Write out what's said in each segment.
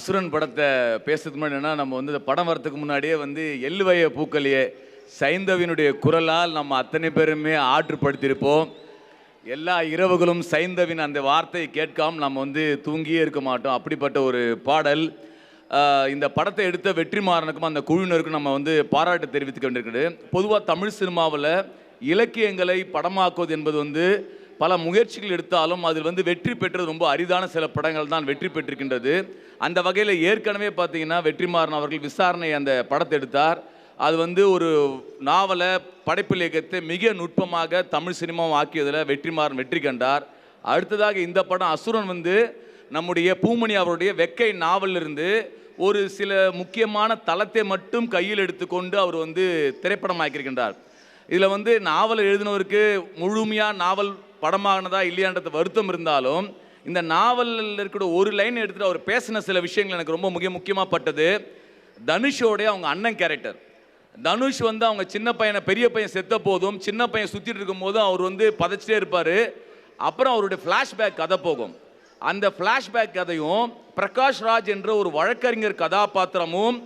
அசுரன் படத்தை பேசுறதுக்கு முன்னாடி என்னன்னா நம்ம வந்து இந்த படம் வரதுக்கு முன்னாடியே வந்து எள்ளுவய பூக்களையே சைந்தவினுடைய குரலால் நம்ம அத்தனை பேருமே ஆற்றுப்படுத்தியிருப்போம். எல்லா இரவுகளும் சைந்தவின் அந்த வார்த்தையை கேட்காம நம்ம வந்து தூங்கியே இருக்க மாட்டோம். அப்படிப்பட்ட ஒரு பாடல். இந்த படத்தை எடுத்த வெற்றிமாறனுக்கும் அந்த குழுவினருக்கும் நம்ம வந்து பாராட்டு தெரிவித்துக் கொண்டிருக்கிறது. பொதுவாக தமிழ் சினிமாவில் இலக்கியங்களை படமாக்குவது என்பது வந்து பல முயற்சிகள் எடுத்தாலும் அதில் வந்து வெற்றி பெற்றது ரொம்ப அரிதான சில படங்கள் தான் வெற்றி பெற்றிருக்கின்றது. அந்த வகையில் ஏற்கனவே பார்த்தீங்கன்னா வெற்றிமாறன் அவர்கள் விசாரணை அந்த படத்தை எடுத்தார். அது வந்து ஒரு நாவலை படைப்பில் இயக்கத்தை மிக நுட்பமாக தமிழ் சினிமாவும் ஆக்கியதில் வெற்றிமாறன் வெற்றி கண்டார். அடுத்ததாக இந்த படம் அசுரன் வந்து நம்முடைய பூமணி அவருடைய வெக்கை நாவலிருந்து ஒரு சில முக்கியமான தளத்தை மட்டும் கையில் எடுத்துக்கொண்டு அவர் வந்து திரைப்படமாக்கியிருக்கின்றார். இதில் வந்து நாவல் எழுதினவருக்கு முழுமையாக நாவல் படமாகினதா இல்லையான்றது வருத்தம் இருந்தாலும் இந்த நாவலில் இருக்கிற ஒரு லைன் எடுத்துகிட்டு அவர் பேசின சில விஷயங்கள் எனக்கு ரொம்ப மிக முக்கியமாக பட்டது. தனுஷோடைய அவங்க அண்ணன் கேரக்டர் தனுஷ் வந்து அவங்க சின்ன பையனை பெரிய பையன் செத்த போதும் சின்ன பையன் சுற்றிட்டு இருக்கும்போதும் அவர் வந்து பதச்சிட்டே இருப்பார். அப்புறம் அவருடைய ஃப்ளாஷ்பேக் கதை போகும். அந்த ஃப்ளாஷ்பேக் கதையும் பிரகாஷ் ராஜ் என்ற ஒரு வழக்கறிஞர் கதாபாத்திரமும்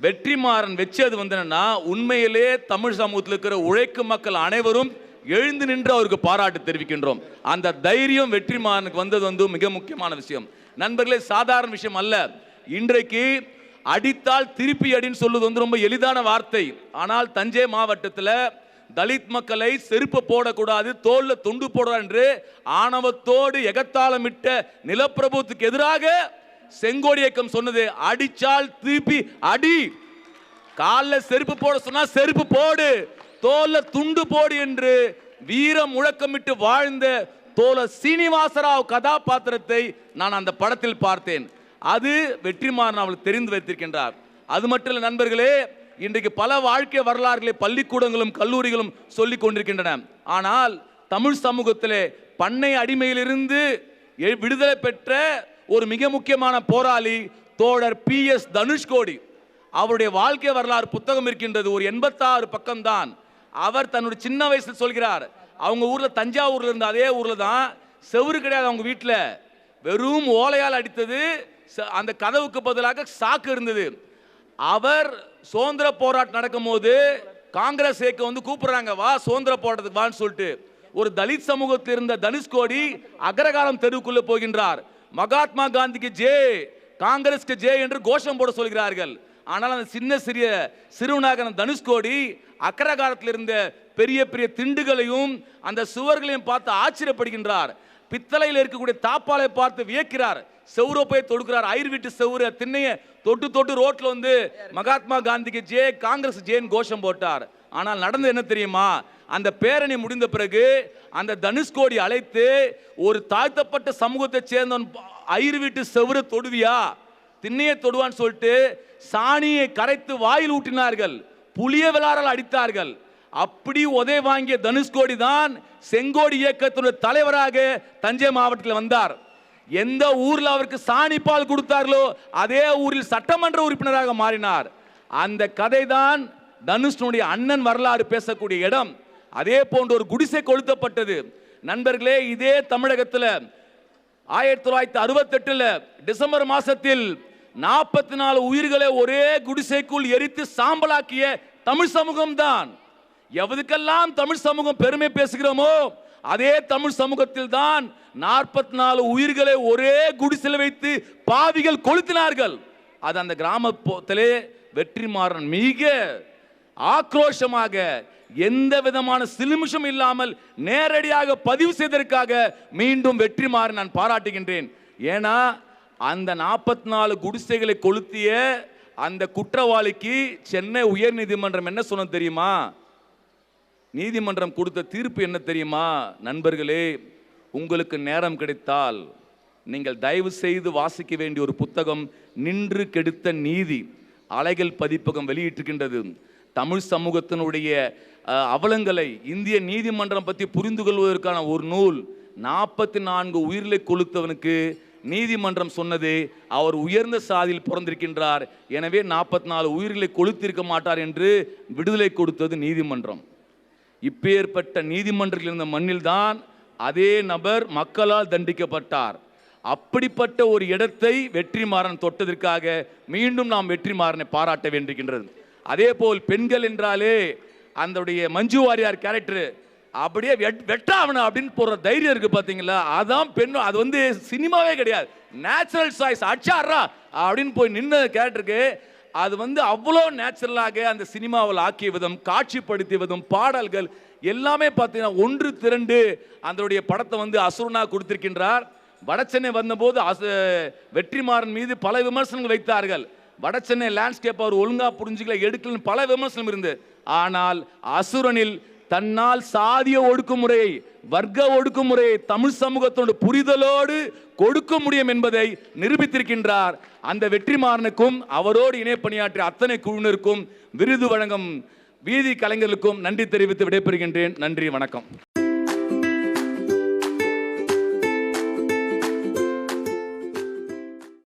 வெற்றிமாறன் வச்சது வந்து என்னன்னா உண்மையிலே தமிழ் சமூகத்தில் இருக்கிற உழைக்கும் மக்கள் அனைவரும் எழுந்து நின்று அவருக்கு பாராட்டு தெரிவிக்கின்றோம். அந்த தைரியம் வெற்றிமாறனுக்கு வந்தது வந்து மிக முக்கியமான விஷயம். நண்பர்களே சாதாரண விஷயம் அல்ல. இன்றைக்கு அடித்தால் திருப்பி அடின்னு சொல்லுவது வந்து ரொம்ப எளிதான வார்த்தை. ஆனால் தஞ்சை மாவட்டத்தில் தலித் மக்களை செருப்பு போடக்கூடாது தோல்ல துண்டு போடா என்று ஆணவத்தோடு எகத்தாளமிட்ட நிலப்பிரபுத்துக்கு எதிராக செங்கோடி இயக்கம் சொன்னது. அடிச்சால் திருப்பி அடி. காலில் செருப்பு போட சொன்னா செருப்பு போடு. தோல துண்டு போடு என்று வீரம் முழக்கமிட்டு வாழ்ந்த தோல சீனிவாசராவ் கதாபாத்திரத்தை நான் அந்த படத்தில் பார்த்தேன். அது வெற்றிமாறன் அவள் தெரிந்து வைத்திருக்கின்றார். அது மட்டும் இல்லை நண்பர்களே இன்றைக்கு பல வாழ்க்கை வரலாறுகளை பள்ளிக்கூடங்களும் கல்லூரிகளும் சொல்லி கொண்டிருக்கின்றன. ஆனால் தமிழ் சமூகத்திலே பண்ணை அடிமையிலிருந்து விடுதலை பெற்ற ஒரு மிக முக்கியமான போராளி தோழர் பி எஸ் தனுஷ்கோடி. அவருடைய வாழ்க்கை வரலாறு புத்தகம் இருக்கின்றது. ஒரு எண்பத்தாறு பக்கம்தான். அவர் தன்னுடைய சின்ன வயசுல சொல்கிறார். அவங்க ஊரில் தஞ்சாவூரில் இருந்த அதே ஊரில் தான் செவுரு கிடையாது அவங்க வீட்டில் வெறும் ஓலையால் அடித்தது ச- அந்த கதவுக்கு பதிலாக சாக்கு இருந்தது. அவர் சுதந்திர போராட்டம் நடக்கும்போது காங்கிரஸ் இயக்கம் வந்து கூப்பிடுறாங்க வா சுதந்திர போராட்டத்துக்கு வான்னு சொல்லிட்டு. ஒரு தலித் சமூகத்தில் இருந்த தனுஷ்கோடி அகரகாலம் தெருவுக்குள்ளே போகின்றார். மகாத்மா காந்திக்கு ஜே காங்கிரஸ்க்கு ஜே என்று கோஷம் போட சொல்கிறார்கள். ஆனால் அந்த சின்ன சிறிய சிறுவனாக தனுஷ்கோடி அக்கரகாலத்தில் இருந்த பெரிய பெரிய திண்டுகளையும் அந்த சுவர்களையும் பார்த்து ஆச்சரியப்படுகின்றார். பித்தளையில் இருக்கக்கூடிய தாப்பாலை பார்த்து வியக்கிறார். செவுரை போய் தொடுக்கிறார். ஐர் வீட்டு செவுரை திண்ணைய தொட்டு தொட்டு ரோட்டில் வந்து மகாத்மா காந்திக்கு ஜே காங்கிரஸ் ஜேன்னு கோஷம் போட்டார். ஆனால் நடந்தது என்ன தெரியுமா? அந்த பேரணி முடிந்த பிறகு அந்த தனுஷ்கோடி அழைத்து ஒரு தாழ்த்தப்பட்ட சமூகத்தை சேர்ந்தவன் ஐர் வீட்டு செவுரை தொடுவியா? திண்ணையை தொடுவான்னு சொல்லிட்டு சாணியை கரைத்து வாயில் ஊட்டினார்கள். புளிய விளாறால் அடித்தார்கள். அப்படி உதை வாங்கிய தனுஷ்கோடி தான் செங்கோடி இயக்கத்தினுடைய தலைவராக தஞ்சை மாவட்டத்தில் வந்தார். எந்த ஊரில் அவருக்கு சாணி பால் கொடுத்தார்களோ அதே ஊரில் சட்டமன்ற உறுப்பினராக மாறினார். அந்த கதை தான் தனுஷனுடைய அண்ணன் வரலாறு பேசக்கூடிய இடம். அதே போன்ற ஒரு குடிசை கொளுத்தப்பட்டது. நண்பர்களே இதே தமிழகத்தில் ஆயிரத்தி தொள்ளாயிரத்தி அறுபத்தெட்டுல டிசம்பர் மாதத்தில் நாற்பத்தி நாலு உயிர்களை ஒரே குடிசைக்குள் எரித்து சாம்பலாக்கிய தமிழ் சமூகம் தான் எவதுக்கெல்லாம் தமிழ் சமூகம் பெருமை பேசுகிறோமோ அதே தமிழ் சமூகத்தில் தான் நாற்பத்தி நாலு உயிர்களை ஒரே குடிசில் வைத்து பாவிகள் கொளுத்தினார்கள். அது அந்த கிராமத்திலே வெற்றிமாறன் மிக ஆக்ரோஷமாக எந்த விதமான சிலுமிஷம் இல்லாமல் நேரடியாக பதிவு செய்ததற்காக மீண்டும் வெற்றிமாறன் நான் பாராட்டுகின்றேன். ஏன்னா அந்த நாற்பத்தி நாலு குடிசைகளை கொளுத்திய அந்த குற்றவாளிக்கு சென்னை உயர் நீதிமன்றம் என்ன சொன்ன தெரியுமா? நீதிமன்றம் கொடுத்த தீர்ப்பு என்ன தெரியுமா? நண்பர்களே உங்களுக்கு நேரம் கிடைத்தால் நீங்கள் தயவு செய்து வாசிக்க வேண்டிய ஒரு புத்தகம் நின்று கெடுத்த நீதி அலைகள் பதிப்பகம் வெளியிட்டிருக்கின்றது. தமிழ் சமூகத்தினுடைய அவலங்களை இந்திய நீதிமன்றம் பற்றி புரிந்து கொள்வதற்கான ஒரு நூல் நாற்பத்தி நான்கு உயிர்களை கொளுத்தவனுக்கு நீதிமன்றம் சொன்னது அவர் உயர்ந்த சாதியில் பிறந்திருக்கின்றார். எனவே நாற்பத்தி நாலு உயிர்களை கொளுத்திருக்க மாட்டார் என்று விடுதலை கொடுத்தது நீதிமன்றம். இப்பேற்பட்ட நீதிமன்றத்தில் இருந்த மண்ணில்தான் அதே நபர் மக்களால் தண்டிக்கப்பட்டார். அப்படிப்பட்ட ஒரு இடத்தை வெற்றிமாறன் தொட்டதற்காக மீண்டும் நாம் வெற்றிமாறனை பாராட்ட வேண்டியிருக்கின்றது அதே போல் பெண்கள் என்றாலே அந்தடைய மஞ்சு வாரியார் கேரக்டர் அப்படியே வெட் வெட்டாவணும் அப்படின்னு போற தைரியம் இருக்கு பாத்தீங்களா? அதான் பெண் அது வந்து சினிமாவே கிடையாது. நேச்சுரல் சாய்ஸ் அச்சாரா அப்படின்னு போய் நின்று கேரக்டருக்கு அது வந்து அவ்வளோ நேச்சுரலாக அந்த சினிமாவில் ஆக்கிய விதம் காட்சிப்படுத்திய விதம் பாடல்கள் எல்லாமே பார்த்தீங்கன்னா ஒன்று திரண்டு அதனுடைய படத்தை வந்து அசுரனா கொடுத்திருக்கின்றார். வடசென்னை வந்தபோது அசு வெற்றிமாறன் மீது பல விமர்சனங்கள் வைத்தார்கள். வடசென்னை லேண்ட்ஸ்கேப் அவர் ஒழுங்காக புரிஞ்சுக்கல எடுக்கலன்னு பல விமர்சனம் இருந்து ஆனால் அசுரனில் தன்னால் சாதிய ஒடுக்குமுறையை வர்க்க ஒடுக்குமுறையை தமிழ் சமூகத்தோடு புரிதலோடு கொடுக்க முடியும் என்பதை நிரூபித்திருக்கின்றார். அந்த வெற்றிமாறனுக்கும் அவரோடு இணை பணியாற்றிய அத்தனை குழுவினருக்கும் விருது வழங்கும் வீதி கலைஞர்களுக்கும் நன்றி தெரிவித்து விடைபெறுகின்றேன். நன்றி வணக்கம்.